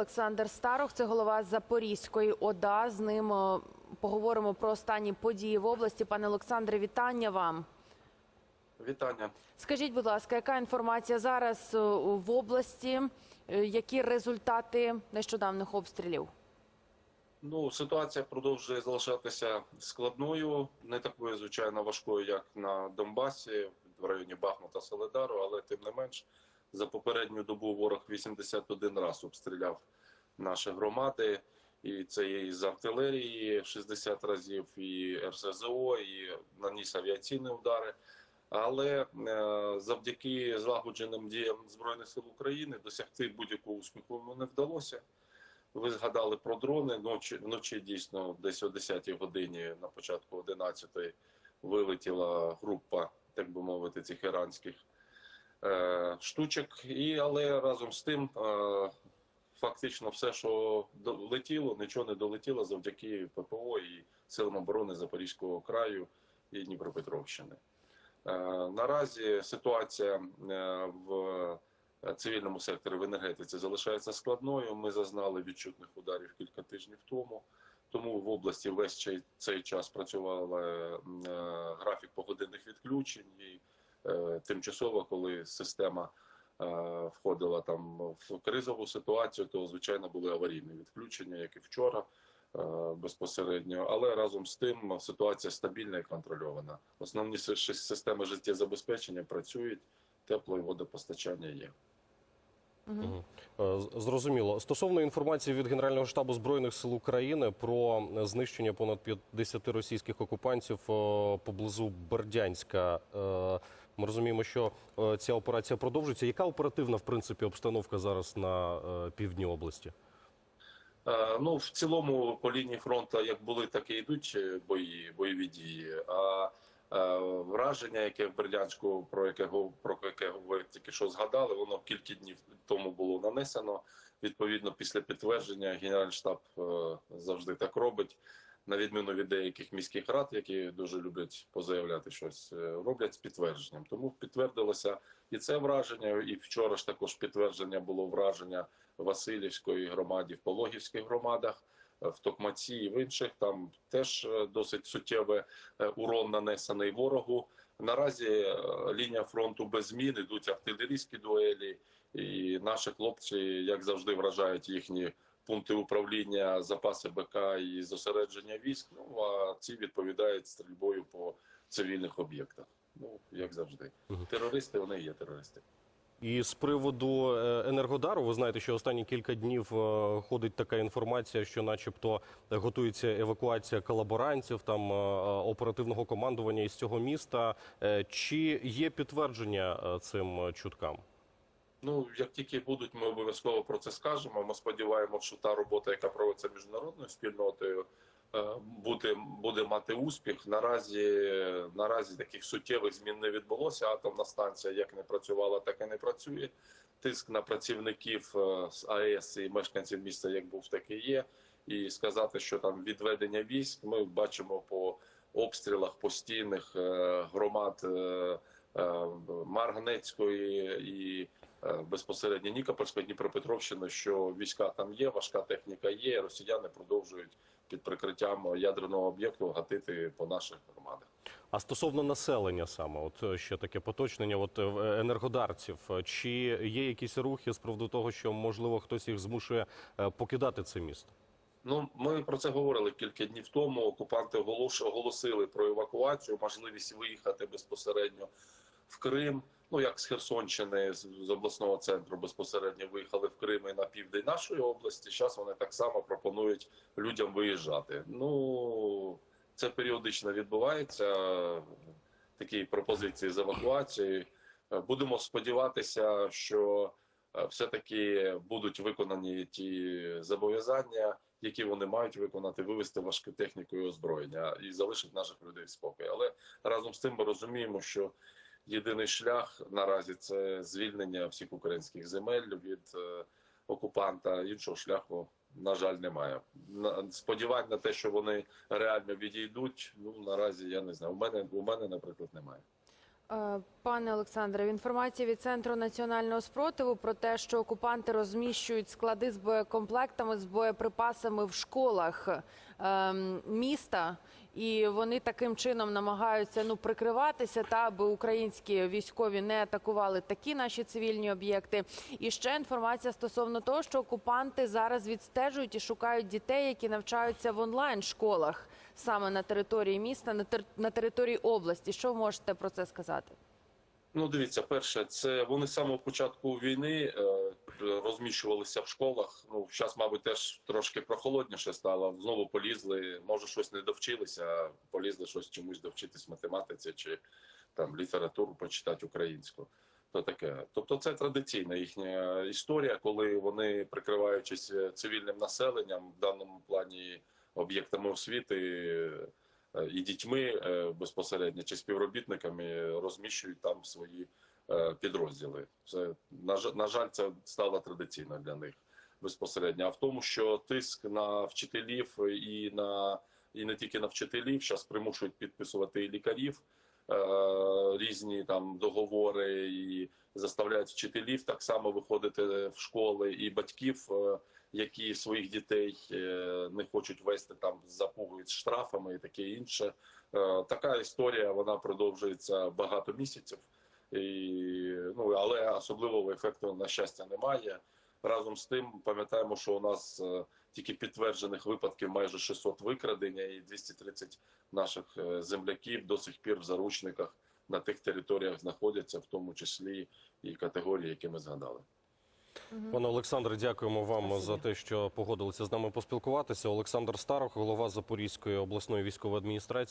Олександр Старох, це голова Запорізької ОДА. З ним е, поговоримо про останні події в області. Пане Олександре, вітання вам. Вітання. Скажіть, будь ласка, яка інформація зараз е, в області? Е, Які результати нещодавних обстрілів? Ну, ситуація продовжує залишатися складною, не такою, звичайно, важкою, як на Донбасі, в районі Бахмута Соледару, але тим не менш, за попередню добу ворог 81 раз обстріляв наші громади. І це і з артилерії 60 разів, і РСЗО, і наніс авіаційні удари. Але е, завдяки злагодженим діям Збройних сил України досягти будь-якого успіху не вдалося. Ви згадали про дрони. Ночі вночі дійсно десь о 10-й годині, на початку 11-ї, вилетіла група, так би мовити, цих іранських штучок. І але разом з тим, е, фактично, все, що до- летіло, нічого не долетіло завдяки ППО і силам оборони Запорізького краю і Дніпропетровщини. Е, наразі ситуація е, в цивільному секторі в енергетиці залишається складною. Ми зазнали відчутних ударів кілька тижнів тому. Тому в області весь цей, час працював е, графік погодинних відключень і е, тимчасово, коли система е, входила там в кризову ситуацію, то звичайно були аварійні відключення, як і вчора. е, Безпосередньо, але разом з тим ситуація стабільна і контрольована. Основні си- си- системи життєзабезпечення працюють, тепло і водопостачання є. Е, Зрозуміло. Стосовно інформації від Генерального штабу збройних сил України про знищення понад 50 російських окупантів е, поблизу Бердянська. Ми розуміємо, що е, ця операція продовжується. Яка оперативна в принципі обстановка зараз на е, півдні області? Е, Ну, в цілому по лінії фронту як були, так і йдуть бої, бойові дії. А враження, яке в Бердянську, про яке про яке ви тільки що згадали, воно кілька днів тому було нанесено. Відповідно, після підтвердження Генеральний штаб завжди так робить. На відміну від деяких міських рад, які дуже люблять позаявляти щось, е, роблять з підтвердженням. Тому підтвердилося і це враження, і вчора ж також підтвердження було враження Васильівської громаді, в Пологівських громадах, е, в Токмаці і в інших. Там теж е, досить суттєвий урон нанесений ворогу. Наразі лінія фронту без змін ідуть артилерійські дуелі, і наші хлопці, як завжди, вражають їхні пункти управління, запаси БК і зосередження військ. Ну а ці відповідають стрільбою по цивільних об'єктах. Ну як завжди, терористи вони є терористи. І з приводу е, енергодару, ви знаєте, що останні кілька днів е, ходить така інформація, що, начебто, готується евакуація колаборантів, там е, оперативного командування із цього міста. Чи є підтвердження цим чуткам? Ну, як тільки будуть, ми обов'язково про це скажемо. Ми сподіваємося, що та робота, яка проводиться міжнародною спільнотою, е, буде, буде мати успіх. Наразі, наразі таких суттєвих змін не відбулося. Атомна станція як не працювала, так і не працює. Тиск на працівників е, з АЕС і мешканців міста як був, так і є. І сказати, що там відведення військ, ми бачимо по обстрілах постійних е, громад Марганецької і е, безпосередньо Нікопольської Дніпропетровщини, що війська там є, важка техніка є. Росіяни продовжують під прикриттям ядерного об'єкту гатити по наших громадах. А стосовно населення саме, от е, ще таке поточнення, от е, енергодарців, е, чи є якісь рухи з приводу того, що можливо хтось їх змушує е, покидати це місто? Ну, ми про це говорили кілька днів тому. Окупанти оголосили про евакуацію, можливість виїхати безпосередньо в Крим. Ну як з Херсонщини, з, обласного центру безпосередньо виїхали в Крим і на південь нашої області. Зараз вони так само пропонують людям виїжджати. Ну це періодично відбувається. Такі пропозиції з евакуації. Будемо сподіватися, що е, все-таки будуть виконані ті зобов'язання, які вони мають виконати, вивести важку техніку і озброєння і залишити наших людей в спокій. Але разом з тим ми розуміємо, що єдиний шлях наразі це звільнення всіх українських земель від е, окупанта. Іншого шляху, на жаль, немає. Сподівань на те, що вони реально відійдуть. Ну наразі я не знаю. У мене у мене, наприклад, немає. Е, Пане Олександре, інформація від центру національного спротиву про те, що окупанти розміщують склади з боєкомплектами з боєприпасами в школах ем, міста, і вони таким чином намагаються ну прикриватися, та аби українські військові не атакували такі наші цивільні об'єкти. І ще інформація стосовно того, що окупанти зараз відстежують і шукають дітей, які навчаються в онлайн школах саме на території міста, на тер- на території області. Що можете про це сказати? Ну, дивіться, перше, це вони з самого початку війни е, розміщувалися в школах. Ну, зараз, мабуть, теж трошки прохолодніше стало. Знову полізли, може, щось не довчилися, а полізли щось чомусь довчитись математиці чи там літературу почитати українську. То таке. Тобто, це традиційна їхня історія, коли вони, прикриваючись е, цивільним населенням, в даному плані об'єктами освіти. е, І дітьми е, безпосередньо чи співробітниками розміщують там свої підрозділи. Це на жаль, це стало традиційно для них безпосередньо. А в тому, що тиск на вчителів і на і не тільки на вчителів, зараз примушують підписувати і лікарів е, різні там договори і заставляють вчителів так само виходити в школи і батьків. е, які своїх дітей е, не хочуть вести там запугують штрафами і таке інше. Е, Така історія вона продовжується багато місяців, і, ну але особливого ефекту на щастя немає. Разом з тим пам'ятаємо, що у нас е, тільки підтверджених випадків майже 600 викрадення, і 230 наших е, земляків до сих пір в заручниках на тих територіях знаходяться, в тому числі і категорії, які ми згадали. Пане Олександре, дякуємо вам Спасибі. за те, що погодилися з нами поспілкуватися. Олександр Старох, голова Запорізької обласної військової адміністрації.